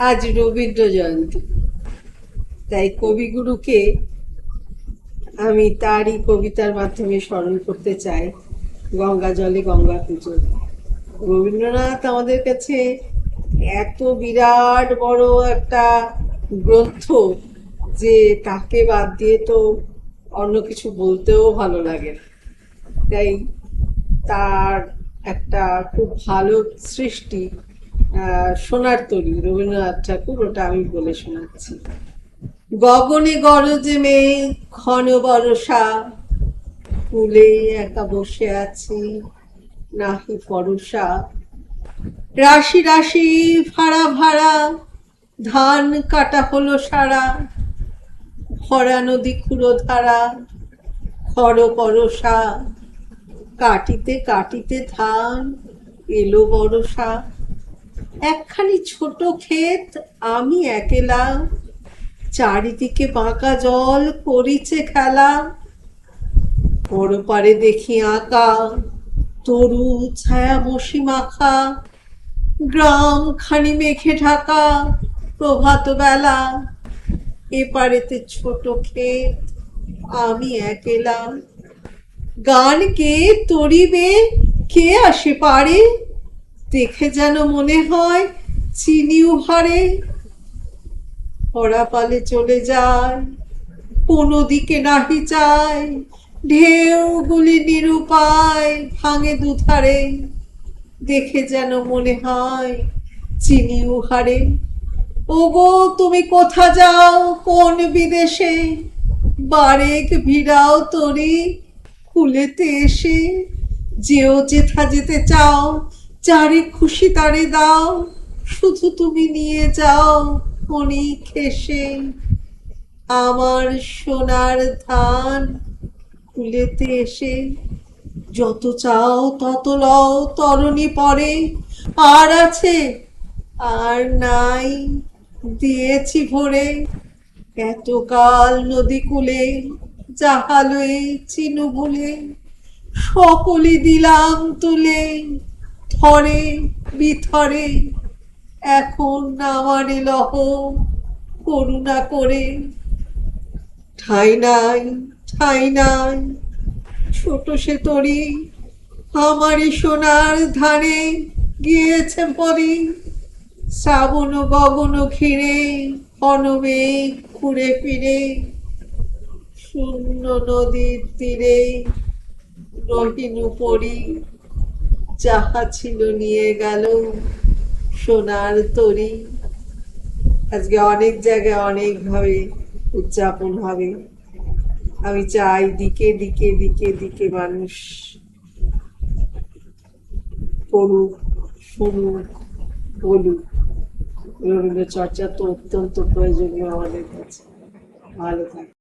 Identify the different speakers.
Speaker 1: আজ রবীন্দ্র জয়ন্তী। তাই কবিগুরুকে আমি তারই কবিতার মাধ্যমে স্মরণ করতে চাই গঙ্গা জলে গঙ্গা পুজো রবীন্দ্রনাথ আমাদের কাছে এত বিরাট বড় একটা গ্রন্থ যে তাকে বাদ দিয়ে তো অন্য কিছু বলতেও ভালো লাগে তাই তার একটা খুব ভালো সৃষ্টি সোনার তরী, রবীন্দ্রনাথ ঠাকুর, ওটা আমি বলে শোনাচ্ছি। গগনে গরজে মেয়ে, ঘন বরষা ফুলে একা বসে আছি, নাহি পরশা রাশি রাশি ভাড়া ভাড়া, ধান কাটা হলো সারা, ভরা নদী খুঁড়ো ধারা খর পরশা কাটিতে কাটিতে ধান এলো বরষা একখানি ছোট ক্ষেত আমি একেলা। চারিদিকে বাঁকা জল করিছে খেলা। বড় পারে দেখি আঁকা, তরু ছায়া মশি মাখা। গ্রাম খানি মেঘে ঢাকা, প্রভাত বেলা। এপারেতে ছোট ক্ষেত, আমি একেলা। গান কে তরিবে, কে আসে পারে? দেখে যেন মনে হয় চিনি উহারে পালে চলে যায়, কোনো দিকে নাহি চায় ঢেউগুলি নিরুপায় ভাঙে দুধারে। দেখে যেন মনে হয় চিনি উহারে ওগো, তুমি কোথা যাও? কোন বিদেশে? বারেক ভিড়াও তরি খুলেতে এসে। যেও যেথা যেতে চাও যারে খুশি তারে দাও, শুধু তুমি নিয়ে যাও ক্ষণিক এসে। আমার সোনার ধান কুলেতে এসে, যত চাও তত লও, তরণী পরে। আর আছে, আর নাই, দিয়েছি ভরে। এতকাল নদী কূলে জাহালয়ে চিনু ভুলে সকলে দিলাম তুলে। থরে বিথরে এখন আমারে লহ করুণা করে। ঠাই নাই ঠাই নাই, ছোট সে তরি, আমারই সোনার ধানে গিয়েছে পরি। শ্রাবণ গগন ঘিরে, অনমেঘ ঘুরে ফিরে, শূন্য নদীর তীরে রহিনু পরি। যাহা ছিল নিয়ে গেল সোনার তরি। আজকে অনেক জায়গায় অনেকভাবে উদযাপন হবে। আমি চাই দিকে দিকে দিকে দিকে মানুষ পড়ুক, শুনুক, বলুক। রবীন্দ্র চর্চা তো অত্যন্ত প্রয়োজনীয় আমাদের কাছে। ভালো থাকে।